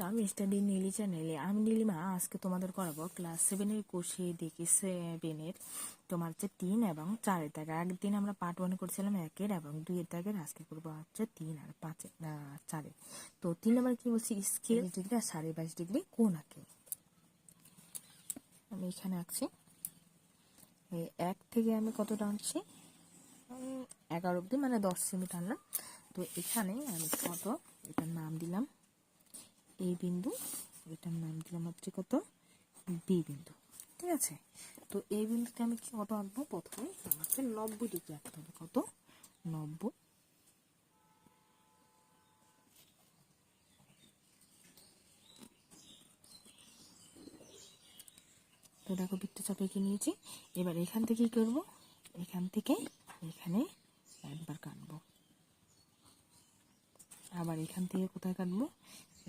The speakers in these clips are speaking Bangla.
ওয়েলকাম স্টাডি নীলি চ্যানেলে আমি নীলিমা আজকে তোমাদের করাবো ক্লাস সেভেনের কোর্সে দেখি সেভেনের তোমার হচ্ছে তিন এবং চারের দাগের আগের দিন আমরা পার্ট ওয়ান করেছিলাম একের এবং দুইয়ের দাগের আজকে করব হচ্ছে তিন আর পাঁচের না, চারের। তো তিন নম্বর কি বলছি? স্কেল ডিগ্রি আর সাড়ে বাইশ ডিগ্রি কোন আঁকে? আমি এখানে আঁকছি। এই এক থেকে আমি কতটা আনছি এগারো অব্দি মানে দশ সেমি টানলাম। তো এখানে আমি কত এটার নাম দিলাম। এই বিন্দু, এটার নাম দিলাম হচ্ছে কত? বি বিন্দু, ঠিক আছে? তো এই বিন্দুতে আমি কি কত আঁকবো? প্রথমে আমাকে নব্বই ডিগ্রি আঁকতে হবে। কত? নব্বই। তো দেখো বৃত্তচাপ এঁকে নিয়েছি। এবার এখান থেকে কি করব? এখান থেকে এখানে একবার কাটবো। আবার এখান থেকে কোথায় কাটবো?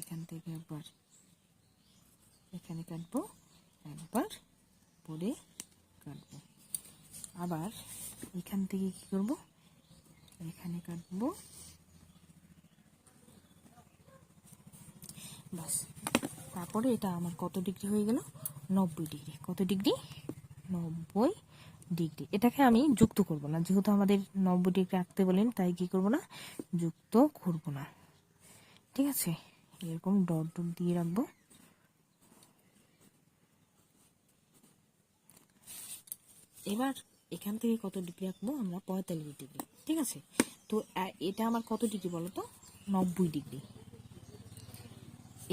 এখান থেকে একবার, এখানে কাটবো, একবার পরে কাটবো। আবার এখান থেকে কি করব? এখানে কাটবো। বাস তারপরে এটা আমার কত ডিগ্রি হয়ে গেল? নব্বই ডিগ্রি। কত ডিগ্রি? নব্বই ডিগ্রি। এটাকে আমি যুক্ত করব না। যেহেতু আমাদের নব্বই ডিগ্রি আঁকতে বলেন, তাই কি করব না? যুক্ত করব না। ঠিক আছে? এরকম ডট ডট দিয়ে রাখব। এবার এখান থেকে কত ডিগ্রি আঁকবো? আমরা পঁয়তাল্লিশ ডিগ্রি, ঠিক আছে? তো এটা আমার কত ডিগ্রি বলো তো নব্বই ডিগ্রি।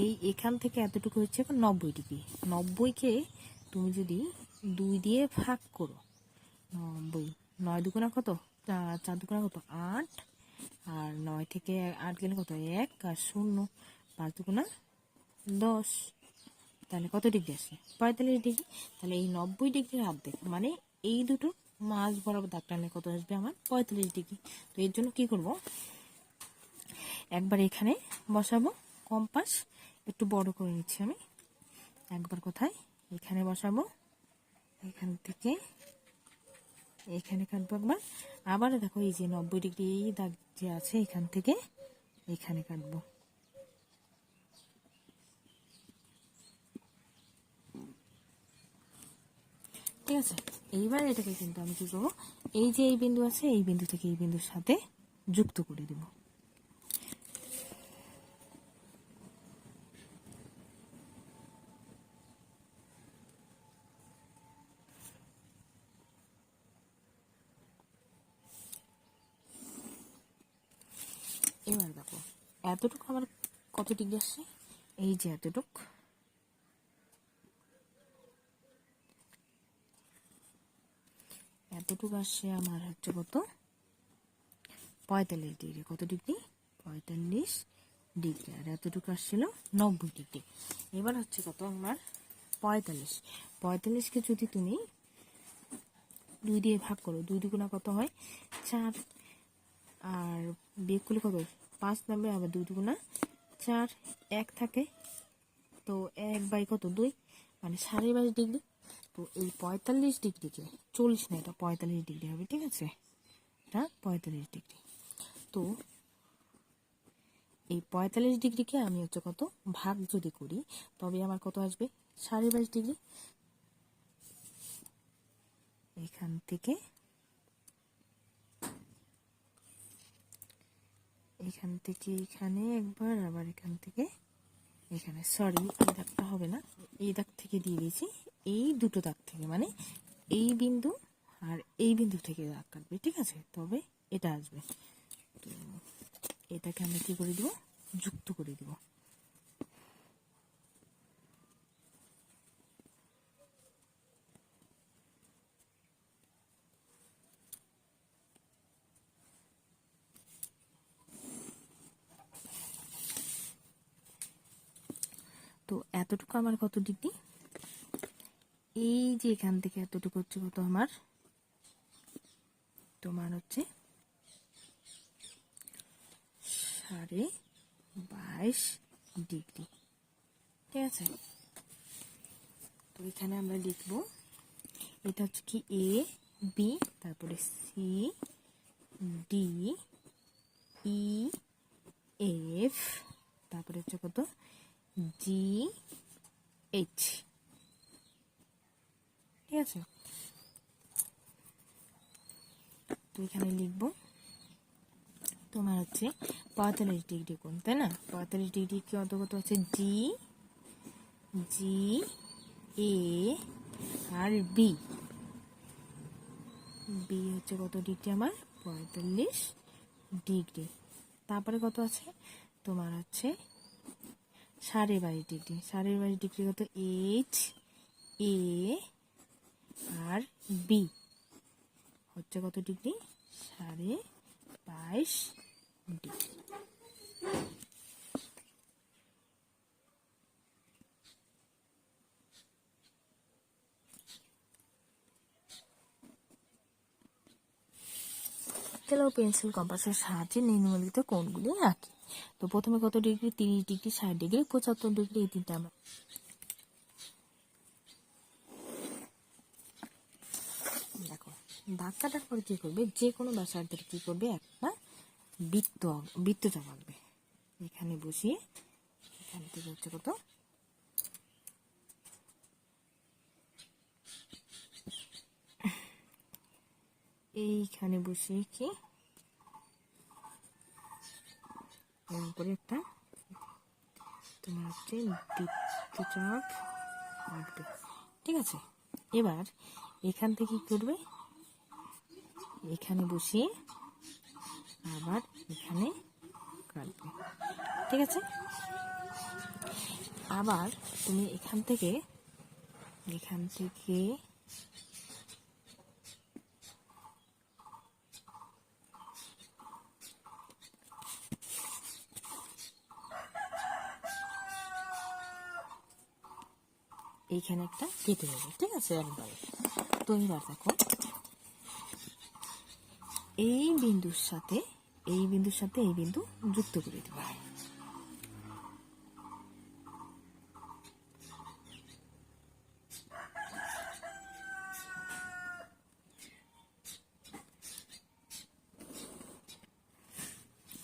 এই এখান থেকে এতটুকু হচ্ছে এখন নব্বই ডিগ্রি। নব্বইকে তুমি যদি দুই দিয়ে ভাগ করো, নব্বই, নয় দুগুণা কত? চার দুগুণা কত? আট। আর নয় থেকে আট গেলে কত? এক আর শূন্য। পাঁচ দশ। তাহলে কত ডিগ্রি আসে? পঁয়তাল্লিশ ডিগ্রি। তাহলে এই নব্বই ডিগ্রির হাত দেখো মানে এই দুটো মাছ বরাবর দাগ টানলে কত আসবে আমার? পঁয়তাল্লিশ ডিগ্রি। তো এর জন্য কি করব? একবার এখানে বসাবো, কম্পাস। একটু বড় করে নিচ্ছি আমি। একবার কোথায়? এখানে বসাবো। এখান থেকে এখানে কাটবো একবার। আবার দেখো এই যে নব্বই ডিগ্রি এই দাগ যে আছে এখান থেকে এখানে কাটবো। ঠিক আছে, এইবার এটাকে কিন্তু আমি কি করব, এই যে এই বিন্দু আছে, এই বিন্দু থেকে এই বিন্দুর সাথে যুক্ত করে দেব। এবার দেখো, এতটুকু আমার কত ডিগ্রি আসছে? এই যে এতটুক। এতটুকু আসছে আমার হচ্ছে কত? পঁয়তাল্লিশ ডিগ্রি কত ডিগ্রি পঁয়তাল্লিশ ডিগ্রি আর এতটুকু আসছিল নব্বই ডিগ্রি এবার হচ্ছে কত? আমার পঁয়তাল্লিশ। পঁয়তাল্লিশকে যদি তুমি দুই দিয়ে ভাগ করো, দুই দুগুণা কত হয়? চার। আর বিয়োগ করলে কত? পাঁচ নামবে, আবার দুই দুগুণা চার। এক থাকে। তো এক বাই কত? দুই। মানে সাড়ে বাইশ ডিগ্রি তো এই পঁয়তাল্লিশ ডিগ্রিকে চল্লিশ না, এটা পঁয়তাল্লিশ ডিগ্রি হবে, ঠিক আছে? এটা পঁয়তাল্লিশ ডিগ্রি। তো এই পঁয়তাল্লিশ ডিগ্রিকে আমি হচ্ছে কত? ভাগ যদি করি, তবে আমার কত আসবে? সাড়ে বাইশ ডিগ্রি। এখান থেকে এখান থেকে এখানে একবার, আবার এখান থেকে এখানে। সরি, এই দাগটা হবে না। এই দাগ থেকে দিয়ে দিয়েছি। এই দুটো দাগ থেকে মানে এই বিন্দু আর এই বিন্দু থেকে দাগ কাটবে, ঠিক আছে? তবে এটা আসবে। তো এটাকে আমরা কি করে দিব? যুক্ত করে দিব। তো এতটুকু আমার কত ডিগ্রি? এই যে এখান থেকে এতটুকু হচ্ছে কত আমার? তোমার হচ্ছে সাড়ে বাইশ ডিগ্রি। ঠিক আছে? তো এখানে আমরা লিখব, এটা হচ্ছে কি এ বি তারপরে সি ডি ই এফ তারপরে হচ্ছে কত? জি এইচ ঠিক আছে। তো এখানে লিখব, তোমার হচ্ছে পঁয়তাল্লিশ ডিগ্রি কোণ, তাই না? পঁয়তাল্লিশ ডিগ্রি কি অন্তর্গত হচ্ছে? জি জি এ আর বি বি হচ্ছে কত ডিগ্রি আমার? পঁয়তাল্লিশ ডিগ্রি। তারপরে কত আছে? তোমার হচ্ছে সাড়ে বাইশ ডিগ্রি। সাড়ে বাইশ ডিগ্রি কত? এইচ এ আর বি হচ্ছে কত ডিগ্রি? সাড়ে বাইশ ডিগ্রি। চলো পেন্সিল কম্পাসের সাহায্যে নিম্নলিখিত কোণগুলি আঁকি। তো প্রথমে কত ডিগ্রি? তিরিশ ডিগ্রি, ষাট ডিগ্রি, পঁচাত্তর ডিগ্রি, এই তিনটা আমরা দেখো দাগ কাটার পরে কি করবে? যে কোনো ব্যাসার্ধের কি করবে? একটা বৃত্ত বৃত্তটা আঁকবে। এখানে বসিয়ে এখান থেকে হচ্ছে কত? এইখানে বসিয়ে কি? এর উপরে একটা তোমার হচ্ছে বৃত্তচাপ আঁকবে। ঠিক আছে? এবার এখান থেকে কি করবে? এখানে বসিয়ে আবার এখানে কাটবে। ঠিক আছে? আবার তুমি এখান থেকে এখান থেকে এইখানে একটা কেটে নেবে। ঠিক আছে একবারে? তো এবার দেখো এই বিন্দুর সাথে, এই বিন্দুর সাথে এই বিন্দু যুক্ত করে দেবো।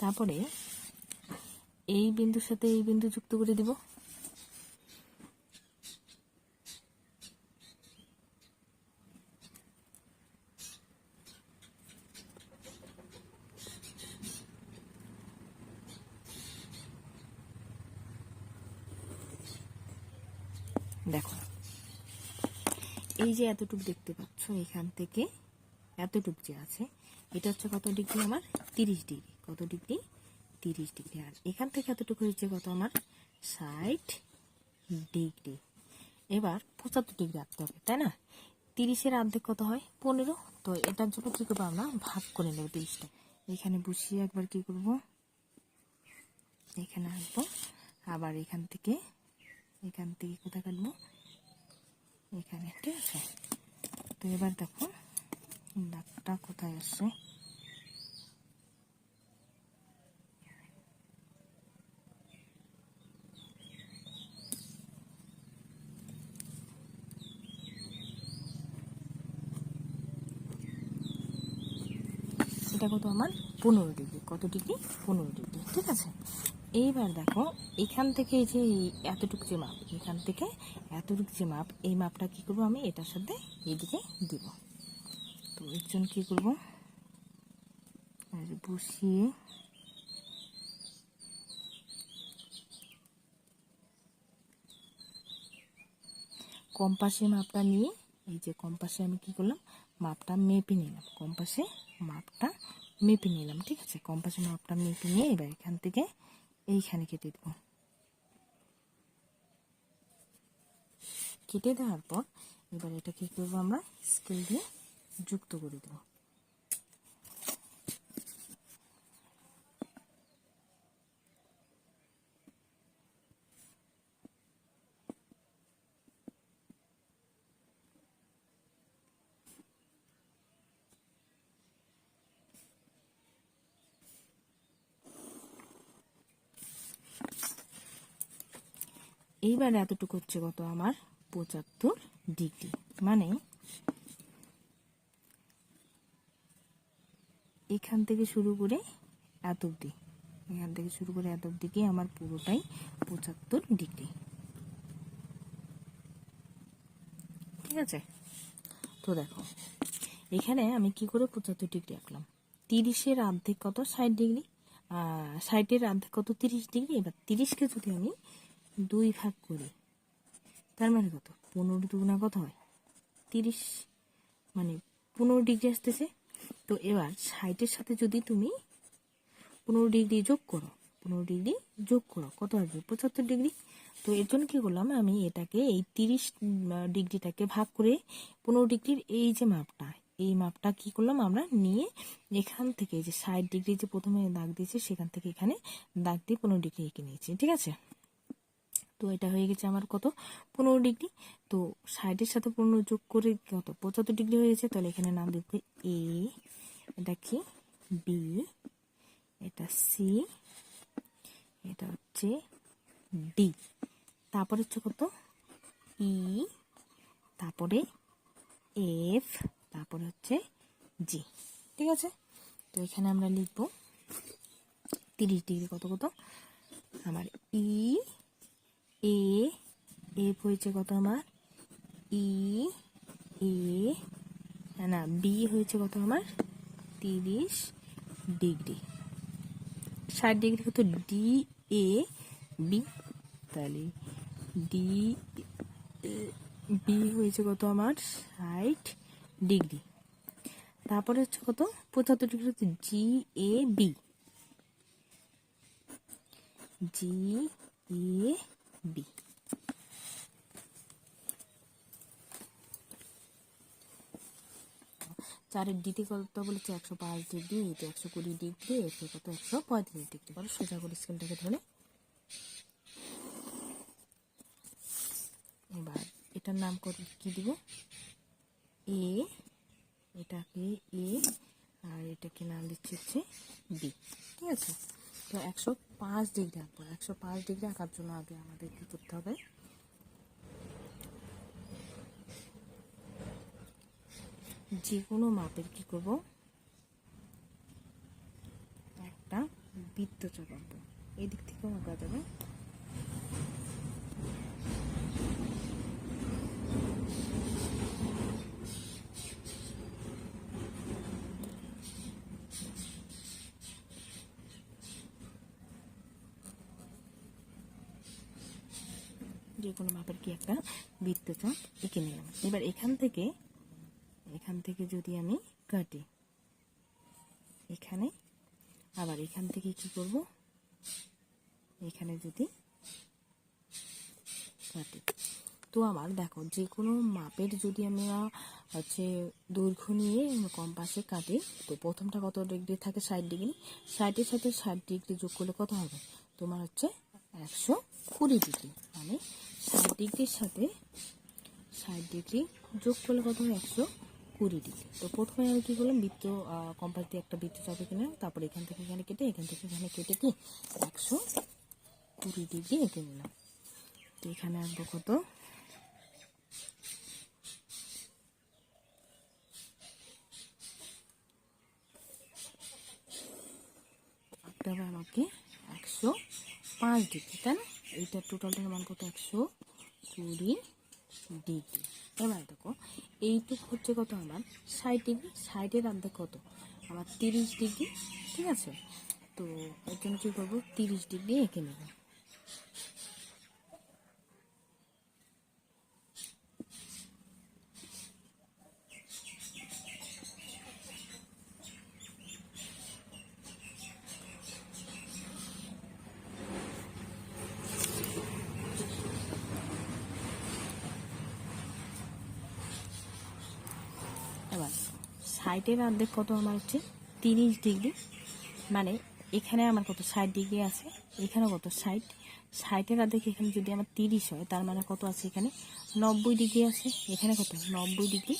তারপরে এই বিন্দুর সাথে এই বিন্দু যুক্ত করে দিব দেখো এই যে এতটুক দেখতে পাচ্ছ এখান থেকে, এতটুক যে আছে, এটা হচ্ছে কত ডিগ্রি আমার? তিরিশ ডিগ্রি। কত ডিগ্রি? তিরিশ ডিগ্রি। আর এখান থেকে এতটুকু হচ্ছে কত আমার? ষাট ডিগ্রি। এবার পঁচাত্তর ডিগ্রি রাখতে হবে, তাই না? তিরিশের অর্ধেক কত হয়? পনেরো। তো এটার জন্য কী করব আমরা? ভাগ করে নেব তিরিশটা। এখানে বসিয়ে একবার কি করব? এখানে আসব আবার এখান থেকে এখান থেকে কোথায় কাটবো? এখানে, ঠিক আছে? তো এবার দেখো, দাগটা কোথায় আসছে এটা কত আমার? পনেরো ডিগ্রি। কত ডিগ্রি? পনেরো ডিগ্রি, ঠিক আছে? এইবার দেখো, এখান থেকে যে এতটুকু যে মাপ, এখান থেকে এতটুকু যে মাপ, এই মাপটা কি করব আমি? এটার সাথে এদিকে দিব। তো এর জন্য কী করব? আর বসিয়ে কম্পাসে মাপটা নিয়ে, এই যে কম্পাসে আমি কি করলাম? মাপটা মেপে নিলাম। কম্পাসে মাপটা মেপে নিলাম, ঠিক আছে? কম্পাসে মাপটা মেপে নিয়ে এবার এখান থেকে এইখানে কেটে দেবো। কেটে দেওয়ার পর এবার এটা কি করব আমরা? স্কেল দিয়ে যুক্ত করে দেবো। এইবার এতটুকু হচ্ছে কত আমার? পঁচাত্তর ডিগ্রি মানে এখান থেকে শুরু করে এত অব্দি এখান থেকে শুরু করে এত দিকে আমার পুরোটাই পঁচাত্তর ডিগ্রি। ঠিক আছে? তো দেখো, এখানে আমি কি করে পঁচাত্তর ডিগ্রি আঁকলাম? তিরিশের অর্ধেক কত? ষাট ডিগ্রি। ষাটের অর্ধেক কত? তিরিশ ডিগ্রি। এবার তিরিশকে যদি আমি দুই ভাগ করি তার মানে কত? পনেরো দুগুণা কত হয়? তিরিশ। মানে পনেরো ডিগ্রি আসতেছে। তো এবার ষাটের সাথে যদি তুমি পনেরো ডিগ্রি যোগ করো, পনেরো ডিগ্রি যোগ করো, কত আসবে? পঁচাত্তর ডিগ্রি। তো এর জন্য কী করলাম? আমি এটাকে এই তিরিশ ডিগ্রিটাকে ভাগ করে পনেরো ডিগ্রির এই যে মাপটা, এই মাপটা কি করলাম আমরা? নিয়ে এখান থেকে যে ষাট ডিগ্রি যে প্রথমে দাগ দিয়েছি, সেখান থেকে এখানে দাগ দিয়ে পনেরো ডিগ্রি এঁকে নিয়েছি। ঠিক আছে? তো এটা হয়ে গেছে আমার কত? পনেরো ডিগ্রি। তো ষাটের সাথে পনেরো যোগ করে কত? পঁচাত্তর ডিগ্রি হয়ে গেছে, তাহলে এখানে নাম দেখবে এ এটা কি? বি এটা সি এটা হচ্ছে ডি তারপরে হচ্ছে কত? ই তারপরে এফ তারপরে হচ্ছে জি ঠিক আছে? তো এখানে আমরা লিখব তিরিশ ডিগ্রি কত কত? আমার ই এ এফ হয়েছে কত আমার? ই, এ, না বি হয়েছে কত আমার? তিরিশ ডিগ্রি। ষাট ডিগ্রি কত? D, A, B. তাহলে ডি বি হয়েছে কত আমার? ষাট ডিগ্রি। তারপরে হচ্ছে কত? পঁচাত্তর ডিগ্রি হচ্ছে জি, এ, বি। জি, এ বি চারের ডিতে কত বলেছে? একশো পাঁচ ডিগ্রি এটা একশো কুড়ি ডিগ্রি এসে কত? একশো পঁয়ত্রিশ ডিগ্রি। বলো সোজা করে স্কেলটাকে ধরে এবার এটার নাম কি দিব? এ, এটাকে এ আর এটাকে নাম দিচ্ছি হচ্ছে বি ঠিক আছে? তো একশো পাঁচ ডিগ্রি আঁকবো। একশো পাঁচ ডিগ্রি আঁকার জন্য আগে আমাদের কী করতে হবে? যে কোনো মাপের কি করব? একটা বৃত্ত চাপাবো এই দিক থেকেও আঁকা যাবে। যে কোনো মাপের কি একটা বৃত্তচাপ এঁকে নিলাম। এবার এখান থেকে এখান থেকে যদি আমি কাটি, এখানে, আবার এখান থেকে কি করব? এখানে যদি কাটি। তো আমার দেখো, যে কোনো মাপের যদি আমরা হচ্ছে দৈর্ঘ্য নিয়ে কম্পাসে কাটি, তো প্রথমটা কত ডিগ্রি থাকে? ষাট ডিগ্রি। ষাটের সাথে ষাট ডিগ্রি যোগ করলে কত হবে? তোমার হচ্ছে একশো কুড়ি ডিগ্রি। মানে ষাট ডিগ্রির সাথে ষাট ডিগ্রি যোগ করলে কত হয় একশো কুড়ি ডিগ্রি। তো প্রথমে আমি কী করলাম, বৃত্ত কম্পাস দিয়ে একটা বৃত্ত চাপে কিনলাম তারপরে এখান থেকে এখানে কেটে, এখান থেকে এখানে কেটে কি একশো কুড়ি ডিগ্রি এঁকে নিলাম। তো এখানে আসব কত? আঁকতে হবে আমাকে একশো পাঁচ ডিগ্রি, তাই না? এইটার টোটালটার মান কত? একশো কুড়ি ডিগ্রি। এবার দেখো, এইটুক হচ্ছে কত আমার? ষাট ডিগ্রি। ষাটের অর্ধেক কত? আমার তিরিশ ডিগ্রি, ঠিক আছে? তো এর জন্য কী করব? তিরিশ ডিগ্রি এঁকে নেব এবার ষাটের অর্ধেক কত আমার হচ্ছে? তিরিশ ডিগ্রি। মানে এখানে আমার কত? ষাট ডিগ্রি আছে। এখানে কত? ষাট। ষাটের অর্ধেক এখানে যদি আমার তিরিশ হয়, তার মানে কত আছে এখানে? নব্বই ডিগ্রি আছে। এখানে কত? নব্বই ডিগ্রি।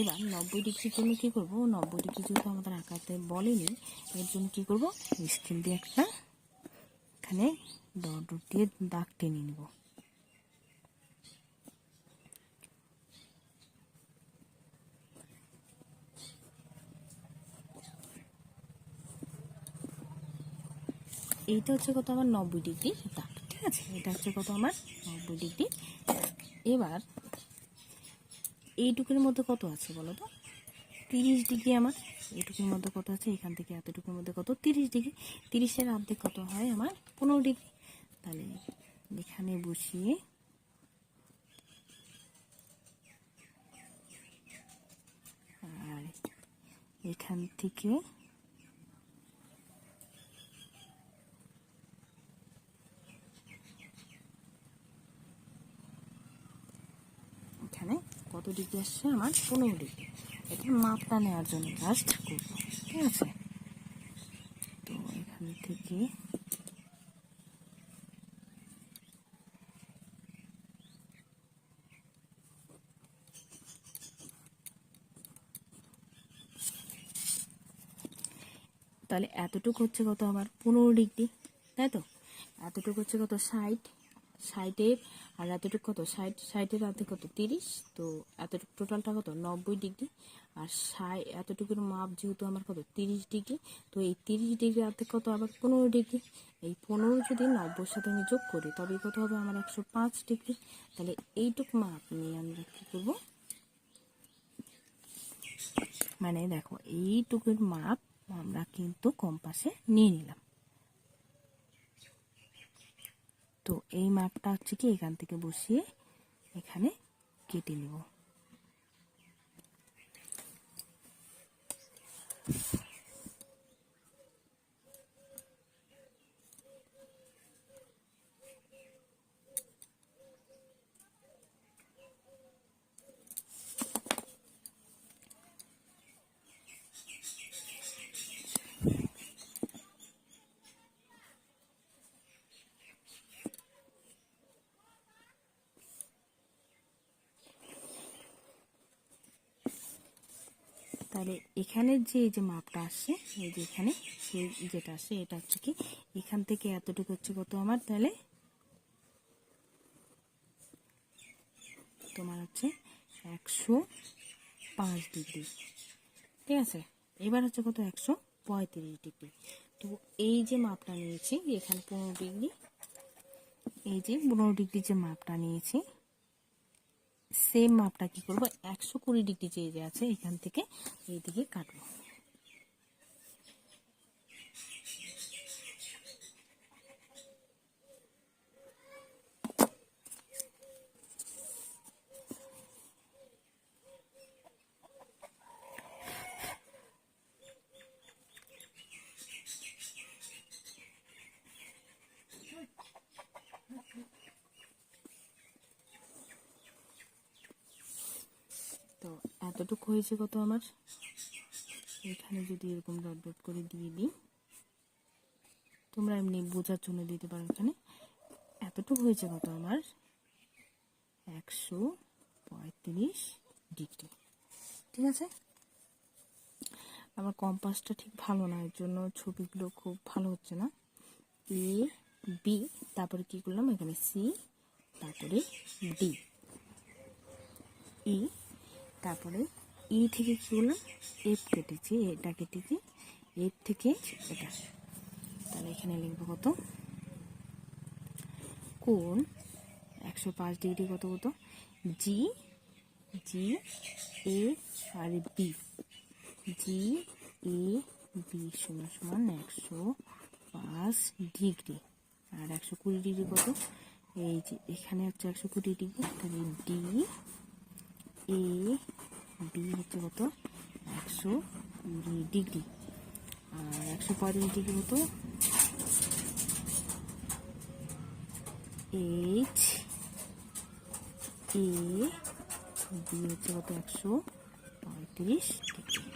এবার নব্বই ডিগ্রির জন্য কী করব? নব্বই ডিগ্রি যেহেতু আমাদের আঁকাতে বলেনি, এর জন্য কী করব? স্কেল দিয়ে একটা এখানে দিয়ে দাগ টেনে নেব। এইটা হচ্ছে কত আমার নব্বই ডিগ্রি দাগ ঠিক আছে? এটা হচ্ছে কত আমার নব্বই ডিগ্রি এবার এইটুকুর মধ্যে কত আছে বলো তো? তিরিশ ডিগ্রি আমার, এইটুকুর মধ্যে কত আছে? এখান থেকে এতটুকুর মধ্যে কত? তিরিশ ডিগ্রি তিরিশের অর্ধেক কত হয় আমার পনেরো ডিগ্রি তাহলে এখানে বসিয়ে আর এখান থেকে এখানে কত ডিগ্রি আসছে আমার? পনেরো ডিগ্রি। এটা মাপটা নেওয়ার জন্য জাস্ট করব, ঠিক আছে? তো এখান থেকে তাহলে এতটুকু হচ্ছে কত আমার? পনেরো ডিগ্রি, তাই তো? এতটুকু হচ্ছে কত? ষাট। ষাটের, আর এতটুকু কত? ষাট, ষাটের হাতে কত? তিরিশ? তো এতটুকু টোটালটা কত? নব্বই ডিগ্রি। আর ষাট, এতটুকুর মাপ যেহেতু আমার কত? তিরিশ ডিগ্রি। তো এই তিরিশ ডিগ্রি হাতে কত? আবার পনেরো ডিগ্রি। এই পনেরো যদি নব্বইয়ের সাথে আমি যোগ করি, তবে কত হবে? আমার একশো পাঁচ ডিগ্রি। তাহলে এইটুকু মাপ নিয়ে আমরা কী করব? মানে দেখো, এইটুকুর মাপ আমরা কিন্তু কম্পাসে নিয়ে নিলাম। তো এই মাপটা হচ্ছে কি এখান থেকে বসিয়ে এখানে কেটে নেব। তাহলে এখানে যে এই যে মাপটা আসছে, এই যে এখানে, সেই যেটা আসছে, এটা হচ্ছে কি, এখান থেকে এতটুকু হচ্ছে কত আমার? তাহলে তোমার হচ্ছে একশো পাঁচ ডিগ্রি। ঠিক আছে? এবার হচ্ছে কত? একশো পঁয়ত্রিশ ডিগ্রি। তো এই যে মাপটা নিয়েছি, এখানে পনেরো ডিগ্রি, এই যে পনেরো ডিগ্রি যে মাপটা নিয়েছি সেম মাপটা কি করব? একশো কুড়ি ডিগ্রি যে আছে এখান থেকে এইদিকে কাটবো। তো এতটুকু হয়েছে কত আমার? এখানে যদি এরকম ডট ডট করে দিয়ে দিই। তোমরা এমনি বোঝার জন্য দিতে পারো এখানে। এতটুকু হয়েছে কত আমার? একশো পঁয়ত্রিশ ডিগ্রি। ঠিক আছে? আমার কম্পাসটা ঠিক ভালো না, এর জন্য ছবিগুলো খুব ভালো হচ্ছে না। এ, বি, তারপরে কি করলাম? এখানে সি, তারপরে ডি। ই তারপরে ই থেকে কি করলাম এফ কেটেছি, এটা কেটেছি এফ থেকে এটা। তাহলে এখানে লিখব কত? কোন একশো পাঁচ ডিগ্রি কত কত? জি জি এ আর বি জি এ বি সমান সমান একশো পাঁচ ডিগ্রি। আর একশো কুড়ি ডিগ্রি কত? এই যে, এখানে হচ্ছে একশো কুড়ি ডিগ্রি, তাহলে ডি এ, বি হচ্ছে কত? একশো কুড়ি ডিগ্রি। আর একশো পঁয়ত্রিশ ডিগ্রি মতো এইচ, এ, বি হচ্ছে কত? একশো পঁয়ত্রিশ ডিগ্রি।